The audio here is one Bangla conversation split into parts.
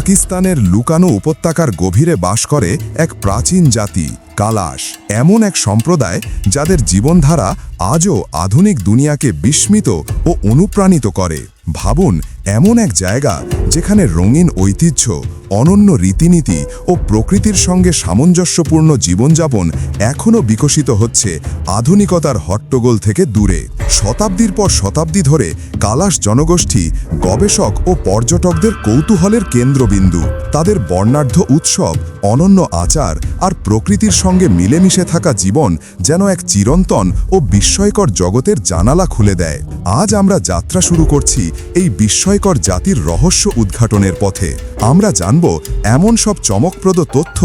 পাকিস্তানের লুকানো উপত্যকার গভীরে বাস করে এক প্রাচীন জাতি, কালাশ। এমন এক সম্প্রদায় যাদের জীবনধারা আজও আধুনিক দুনিয়াকে বিস্মিত ও অনুপ্রাণিত করে। ভাবুন এমন এক জায়গা যেখানে রঙিন ঐতিহ্য, অনন্য রীতিনীতি ও প্রকৃতির সঙ্গে সামঞ্জস্যপূর্ণ জীবনযাপন এখনও বিকশিত হচ্ছে আধুনিকতার হট্টগোল থেকে দূরে। শতাব্দীর পর শতাব্দী ধরে কালাশ জনগোষ্ঠী, গবেষক ও পর্যটকদের কৌতূহলের কেন্দ্রবিন্দু। তাদের বর্ণাঢ্য উৎসব, অনন্য আচার আর প্রকৃতির সঙ্গে মিলেমিশে থাকা জীবন যেন এক চিরন্তন ও বিস্ময়কর জগতের জানালা খুলে দেয়। আজ আমরা যাত্রা শুরু করছি এই বিস্ময়কর জাতির রহস্য উদ্ঘাটনের পথে আমরা জানব এমন সব চমকপ্রদ তথ্য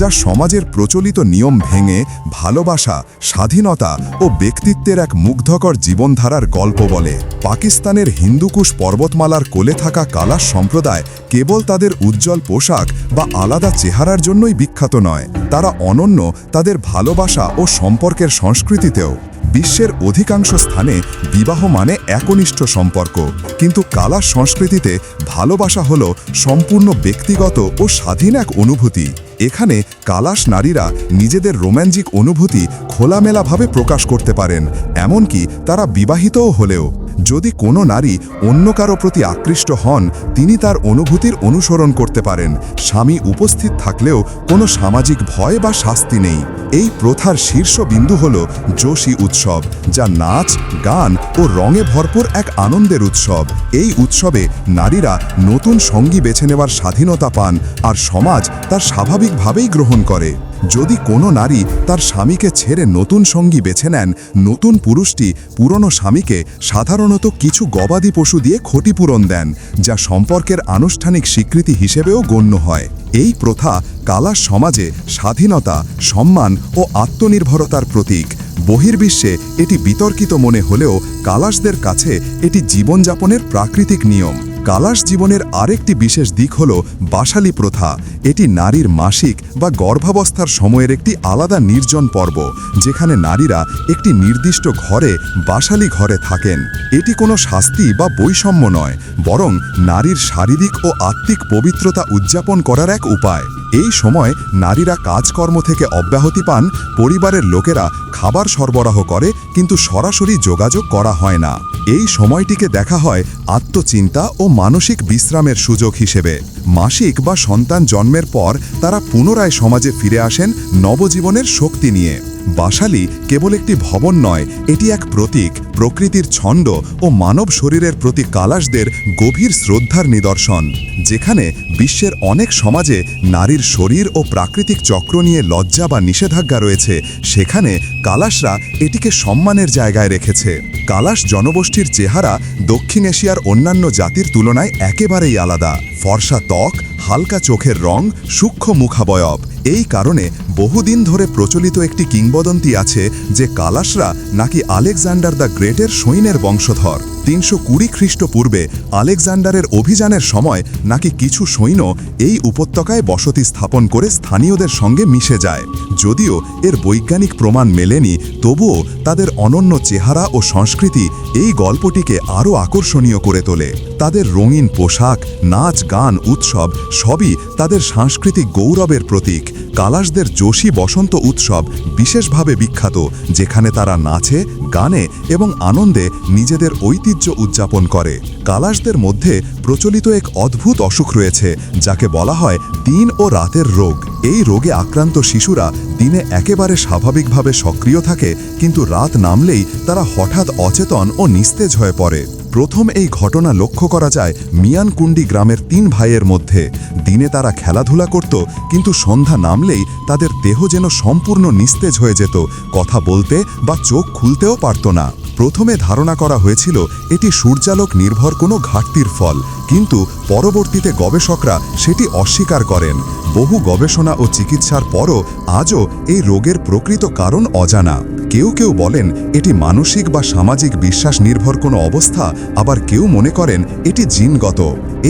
যা সমাজের প্রচলিত নিয়ম ভেঙে, ভালোবাসা, স্বাধীনতা ও ব্যক্তিত্বের এক মুগ্ধকর জীবনধারার গল্প বলে। পাকিস্তানের হিন্দুকুশ পর্বতমালার কোলে থাকা কালাশ সম্প্রদায় কেবল তাদের উজ্জ্বল পোশাক বা আলাদা চেহারার জন্যই বিখ্যাত নয়। তারা অনন্য তাদের ভালোবাসা ও সম্পর্কের সংস্কৃতিতেও। বিশ্বের অধিকাংশ স্থানে বিবাহ মানে একনিষ্ঠ সম্পর্ক। কিন্তু কালা সংস্কৃতিতে ভালোবাসা হল সম্পূর্ণ ব্যক্তিগত ও স্বাধীন এক অনুভূতি। এখানে কালাশ নারীরা নিজেদের রোম্যান্টিক অনুভূতি খোলামেলাভাবে প্রকাশ করতে পারেন, এমনকি তারা বিবাহিতও হলেও। যদি কোনো নারী অন্য কারও প্রতি আকৃষ্ট হন, তিনি তার অনুভূতির অনুসরণ করতে পারেন। স্বামী উপস্থিত থাকলেও কোনো সামাজিক ভয় বা শাস্তি নেই। এই প্রথার শীর্ষবিন্দু হল যোশী উৎসব, যা নাচ, গান ও রঙে ভরপুর এক আনন্দের উৎসব। এই উৎসবে নারীরা নতুন সঙ্গী বেছে নেওয়ার স্বাধীনতা পান আর সমাজ তার স্বাভাবিকভাবেই গ্রহণ করে। যদি কোনো নারী তার স্বামীকে ছেড়ে নতুন সঙ্গী বেছে নেন, নতুন পুরুষটি পুরনো স্বামীকে সাধারণত কিছু গবাদি পশু দিয়ে ক্ষতিপূরণ দেন, যা সম্পর্কের আনুষ্ঠানিক স্বীকৃতি হিসেবেও গণ্য হয়। এই প্রথা কালার সমাজে স্বাধীনতা, সম্মান ও আত্মনির্ভরতার প্রতীক। বহির্বিশ্বে এটি বিতর্কিত মনে হলেও কালাশদের কাছে এটি জীবনযাপনের প্রাকৃতিক নিয়ম। কালাশ জীবনের আরেকটি বিশেষ দিক হল বাসালি প্রথা। এটি নারীর মাসিক বা গর্ভাবস্থার সময়ের একটি আলাদা নির্জন পর্ব, যেখানে নারীরা একটি নির্দিষ্ট ঘরে, বাসালি ঘরে থাকেন। এটি কোনো শাস্তি বা বৈষম্য নয়, বরং নারীর শারীরিক ও আত্মিক পবিত্রতা উদযাপন করার এক উপায়। এই সময় নারীরা কাজকর্ম থেকে অব্যাহতি পান, পরিবারের লোকেরা খাবার সরবরাহ করে, কিন্তু সরাসরি যোগাযোগ করা হয় না। এই সময়টিকে দেখা হয় আত্মচিন্তা ও মানসিক বিশ্রামের সুযোগ হিসেবে। মাসিক বা সন্তান জন্মের পর তারা পুনরায় সমাজে ফিরে আসেন নবজীবনের শক্তি নিয়ে। বাসালি কেবল একটি ভবন নয়, এটি এক প্রতীক, প্রকৃতির ছন্দ ও মানব শরীরের প্রতি কালাশদের গভীর শ্রদ্ধার নিদর্শন, যেখানে বিশ্বের অনেক সমাজে নারীর শরীর ও প্রাকৃতিক চক্র নিয়ে লজ্জা বা নিষেধাজ্ঞা রয়েছে, সেখানে কালাশরা এটিকে সম্মানের জায়গায় রেখেছে। কালাশ জনগোষ্ঠীর চেহারা দক্ষিণ এশিয়ার অন্যান্য জাতির তুলনায় একেবারেই আলাদা। ফর্সা ত্বক, হালকা চোখের রং, সূক্ষ্ম মুখাবয়ব। এই কারণে বহুদিন ধরে প্রচলিত একটি কিংবদন্তি আছে যে কালাশরা নাকি আলেকজান্ডার দ্য গ্রেটের সৈন্যের বংশধর। তিনশো কুড়ি খ্রিস্টপূর্বে আলেকজান্ডারের অভিযানের সময় নাকি কিছু সৈন্য এই উপত্যকায় বসতি স্থাপন করে স্থানীয়দের সঙ্গে মিশে যায়। যদিও এর বৈজ্ঞানিক প্রমাণ মেলেনি, তবুও তাদের অনন্য চেহারা ও সংস্কৃতি এই গল্পটিকে আরও আকর্ষণীয় করে তোলে। তাদের রঙিন পোশাক, নাচ, গান, উৎসব সবই তাদের সাংস্কৃতিক গৌরবের প্রতীক। কালাশদের যোশী বসন্ত উৎসব বিশেষভাবে বিখ্যাত, যেখানে তারা নাচে, গানে এবং আনন্দে নিজেদের ঐতিহ্য উদযাপন করে। কালাশদের মধ্যে প্রচলিত এক অদ্ভুত অসুখ রয়েছে, যাকে বলা হয় দিন ও রাতের রোগ। এই রোগে আক্রান্ত শিশুরা দিনে একেবারে স্বাভাবিকভাবে সক্রিয় থাকে, কিন্তু রাত নামলেই তারা হঠাৎ অচেতন ও নিস্তেজ হয়ে পড়ে। প্রথম এই ঘটনা লক্ষ্য করা যায় মিয়ানকুন্ডি গ্রামের তিন ভাইয়ের মধ্যে। দিনে তারা খেলাধুলা করত, কিন্তু সন্ধ্যা নামলেই তাদের দেহ যেন সম্পূর্ণ নিস্তেজ হয়ে যেত। কথা বলতে বা চোখ খুলতেও পারত না। প্রথমে ধারণা করা হয়েছিল এটি সূর্যালোক নির্ভর কোনো ঘাটতির ফল, কিন্তু পরবর্তীতে গবেষকরা সেটি অস্বীকার করেন। বহু গবেষণা ও চিকিৎসার পরও আজও এই রোগের প্রকৃত কারণ অজানা। কেউ কেউ বলেন, এটি মানসিক বা সামাজিক বিশ্বাস নির্ভর কোনো অবস্থা, আবার কেউ মনে করেন, এটি জিনগত।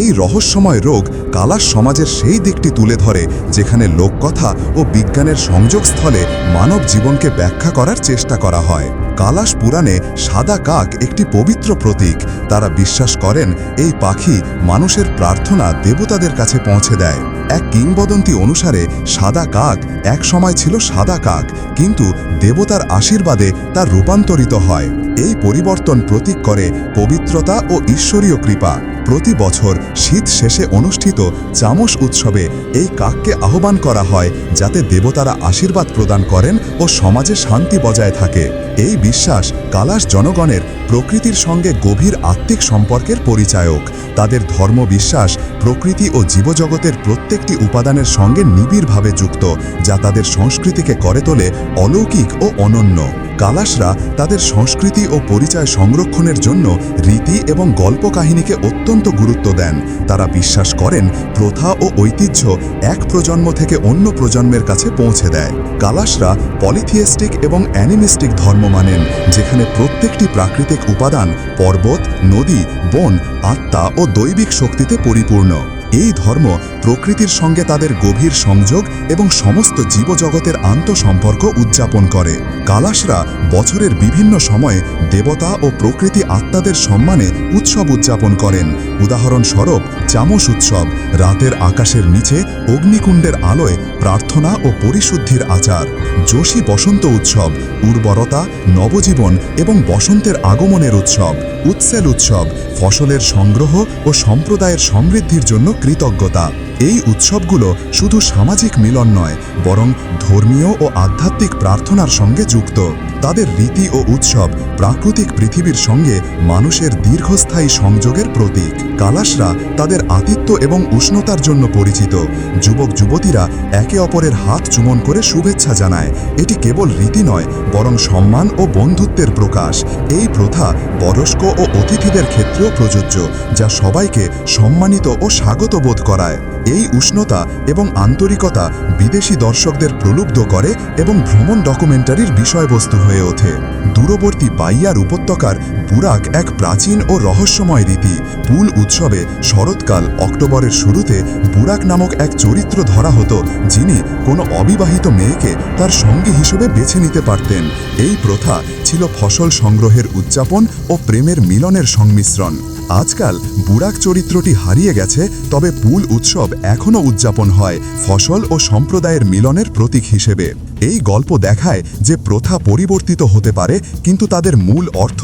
এই রহস্যময় রোগ কালাস সমাজের সেই দিকটি তুলে ধরে, যেখানে লোককথা ও বিজ্ঞানের সংযোগস্থলে মানব জীবনকে ব্যাখ্যা করার চেষ্টা করা হয়। কালাশ পুরাণে সাদা কাক একটি পবিত্র প্রতীক। তারা বিশ্বাস করেন, এই পাখি মানুষের প্রার্থনা দেবতাদের কাছে পৌঁছে দেয়। এক কিংবদন্তি অনুসারে, সাদা কাক এক সময় ছিল সাদা কাক, কিন্তু দেবতার আশীর্বাদে তা রূপান্তরিত হয়। এই পরিবর্তন প্রতীক করে পবিত্রতা ও ঈশ্বরীয় কৃপা। প্রতি বছর শীত শেষে অনুষ্ঠিত চামস উৎসবে এই কাককে আহ্বান করা হয়, যাতে দেবতারা আশীর্বাদ প্রদান করেন ও সমাজে শান্তি বজায় থাকে। এই বিশ্বাস কালাশ জনগণের প্রকৃতির সঙ্গে গভীর আত্মিক সম্পর্কের পরিচায়ক। তাদের ধর্ম বিশ্বাস, প্রকৃতি ও জীবজগতের প্রত্যেকটি উপাদানের সঙ্গে নিবিড়ভাবে যুক্ত, যা তাদের সংস্কৃতিকে করে তোলে অলৌকিক ও অনন্য। কালাশরা তাদের সংস্কৃতি ও পরিচয় সংরক্ষণের জন্য রীতি এবং গল্প কাহিনীকে অত্যন্ত গুরুত্ব দেন। তারা বিশ্বাস করেন, প্রথা ও ঐতিহ্য এক প্রজন্ম থেকে অন্য প্রজন্মের কাছে পৌঁছে দেয়। কালাশরা পলিথিয়েস্টিক এবং অ্যানিমিস্টিক ধর্ম মানেন, যেখানে প্রত্যেকটি প্রাকৃতিক উপাদান, পর্বত, নদী, বন, আত্মা ও দৈবিক শক্তিতে পরিপূর্ণ। এই ধর্ম প্রকৃতির সঙ্গে তাদের গভীর সংযোগ এবং সমস্ত জীবজগতের আন্তঃসম্পর্ক উদযাপন করে। কালাসরা বছরের বিভিন্ন সময়ে দেবতা ও প্রকৃতি আত্মাদের সম্মানে উৎসব উদযাপন করেন। উদাহরণস্বরূপ, চামস উৎসব, রাতের আকাশের নিচে অগ্নিকুণ্ডের আলোয় প্রার্থনা ও পরিশুদ্ধির আচার। যোশী বসন্ত উৎসব, উর্বরতা, নবজীবন এবং বসন্তের আগমনের উৎসব, উৎসেল উৎসব, ফসলের সংগ্রহ ও সম্প্রদায়ের সমৃদ্ধির জন্য কৃতজ্ঞতা। এই উৎসবগুলো শুধু সামাজিক মিলন নয়, বরং ধর্মীয় ও আধ্যাত্মিক প্রার্থনার সঙ্গে যুক্ত। তাদের রীতি ও উৎসব প্রাকৃতিক পৃথিবীর সঙ্গে মানুষের দীর্ঘস্থায়ী সংযোগের প্রতীক। কালাশরা তাদের আতিথ্য এবং উষ্ণতার জন্য পরিচিত। যুবক, যুবতীরা একে অপরের হাত চুমন করে শুভেচ্ছা জানায়। এটি কেবল রীতি নয়, বরং সম্মান ও বন্ধুত্বের প্রকাশ। এই প্রথা বয়স্ক ও অতিথিদের ক্ষেত্রেও প্রযোজ্য, যা সবাইকে সম্মানিত ও স্বাগত বোধ করায়। এই উষ্ণতা এবং আন্তরিকতা বিদেশি দর্শকদের প্রলুব্ধ করে এবং ভ্রমণ ডকুমেন্টারির বিষয়বস্তু হয়ে ওঠে। দূরবর্তী বাইয়ার উপত্যকার বুরাক এক প্রাচীন ও রহস্যময় রীতি। পুল উৎসবে শরৎকাল অক্টোবরের শুরুতে বুরাক নামক এক চরিত্র ধরা হতো, যিনি কোনো অবিবাহিত মেয়েকে তার সঙ্গী হিসেবে বেছে নিতে পারতেন। এই প্রথা ছিল ফসল সংগ্রহের উদযাপন ও প্রেমের মিলনের সংমিশ্রণ। আজকাল বুরাক চরিত্রটি হারিয়ে গেছে, তবে পুল উৎসব এখনও উদযাপন হয় ফসল ও সম্প্রদায়ের মিলনের প্রতীক হিসেবে। এই গল্প দেখায় যে প্রথা পরিবর্তিত হতে পারে, কিন্তু তাদের মূল অর্থ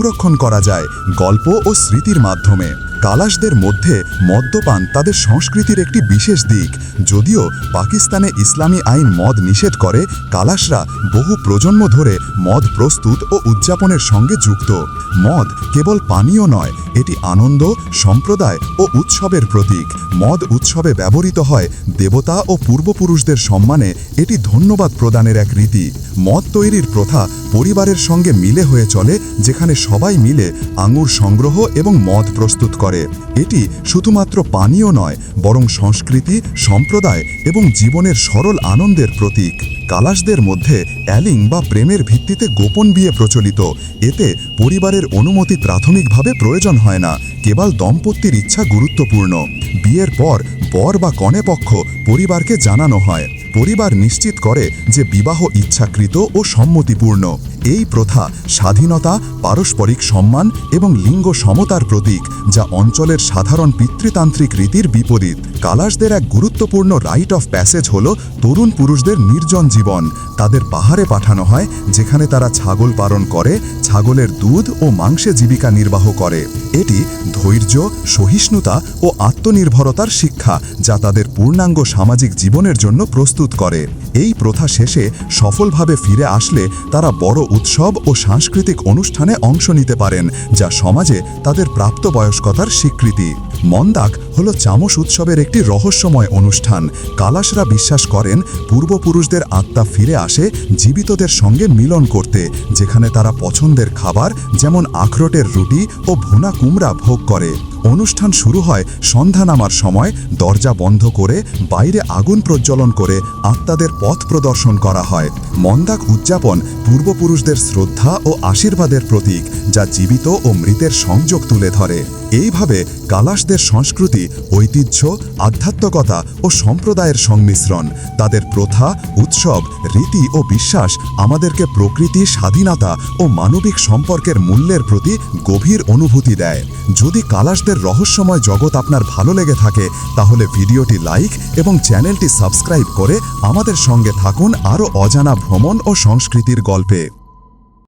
সংরক্ষণ করা যায় গল্প ও স্মৃতির মাধ্যমে। কালাশদের মধ্যে মদ্যপান তাদের সংস্কৃতির একটি বিশেষ দিক। যদিও পাকিস্তানে ইসলামী আইন মদ নিষেধ করে, কালাশরা বহু প্রজন্ম ধরে মদ প্রস্তুত ও উদযাপনের সঙ্গে যুক্ত। মদ কেবল পানীয় নয়, এটি আনন্দ, সম্প্রদায় ও উৎসবের প্রতীক। মদ উৎসবে ব্যবহৃত হয় দেবতা ও পূর্বপুরুষদের সম্মানে, এটি ধন্যবাদ প্রদানের এক রীতি। মদ তৈরির প্রথা পরিবারের সঙ্গে মিলে হয়ে চলে, যেখানে সবাই মিলে আঙুর সংগ্রহ এবং মদ প্রস্তুত করে। এটি শুধুমাত্র পানীয় নয়, বরং সংস্কৃতি, সম্প্রদায় এবং জীবনের সরল আনন্দের প্রতীক। কালাশদের মধ্যে অ্যালিং বা প্রেমের ভিত্তিতে গোপন বিয়ে প্রচলিত। এতে পরিবারের অনুমতি প্রাথমিকভাবে প্রয়োজন হয় না, কেবল দম্পতির ইচ্ছা গুরুত্বপূর্ণ। বিয়ের পর বর বা কনে পক্ষ পরিবারকে জানানো হয়। পরিবার নিশ্চিত করে যে বিবাহ ইচ্ছাকৃত ও সম্মতিপূর্ণ। এই প্রথা স্বাধীনতা, পারস্পরিক সম্মান এবং লিঙ্গ সমতার প্রতীক, যা অঞ্চলের সাধারণ পিতৃতান্ত্রিক রীতির বিপরীত। কালাশদের এক গুরুত্বপূর্ণ রাইট অফ প্যাসেজ হল তরুণ পুরুষদের নির্জন জীবন। তাদের পাহাড়ে পাঠানো হয়, যেখানে তারা ছাগল পালন করে, ছাগলের দুধ ও মাংসে জীবিকা নির্বাহ করে। এটি ধৈর্য, সহিষ্ণুতা ও আত্মনির্ভরতার শিক্ষা যা তাদের পূর্ণাঙ্গ সামাজিক জীবনের জন্য প্রস্তুত করে। এই প্রথা শেষে সফলভাবে ফিরে আসলে তারা বড় উৎসব ও সাংস্কৃতিক অনুষ্ঠানে অংশ নিতে পারেন, যা সমাজে তাদের প্রাপ্তবয়স্কতার স্বীকৃতি। মন্দাক হল চামস উৎসবের একটি রহস্যময় অনুষ্ঠান। কালাশরা বিশ্বাস করেন, পূর্বপুরুষদের আত্মা ফিরে আসে জীবিতদের সঙ্গে মিলন করতে, যেখানে তারা পছন্দের খাবার যেমন আখরোটের রুটি ও ভুনা কুমড়া ভোগ করে। অনুষ্ঠান শুরু হয় সন্ধ্যা নামার সময়, দরজা বন্ধ করে বাইরে আগুন প্রজ্বলন করে আত্মাদের পথ প্রদর্শন করা হয়। মন্দাক উদযাপন পূর্বপুরুষদের শ্রদ্ধা ও আশীর্বাদের প্রতীক, যা জীবিত ও মৃতের সংযোগ তুলে ধরে। এইভাবে কালাশদের সংস্কৃতি, ঐতিহ্য, আধ্যাত্মকতা ও সম্প্রদায়ের সংমিশ্রণ, তাদের প্রথা, উৎসব, রীতি ও বিশ্বাস আমাদেরকে প্রকৃতি, স্বাধীনতা ও মানবিক সম্পর্কের মূল্যের প্রতি গভীর অনুভূতি দেয়। যদি কালাশদের রহস্যময় জগৎ আপনার ভালো লেগে থাকে, তাহলে ভিডিওটি লাইক এবং চ্যানেলটি সাবস্ক্রাইব করে আমাদের সঙ্গে থাকুন আরও অজানা ভ্রমণ ও সংস্কৃতির গল্পে।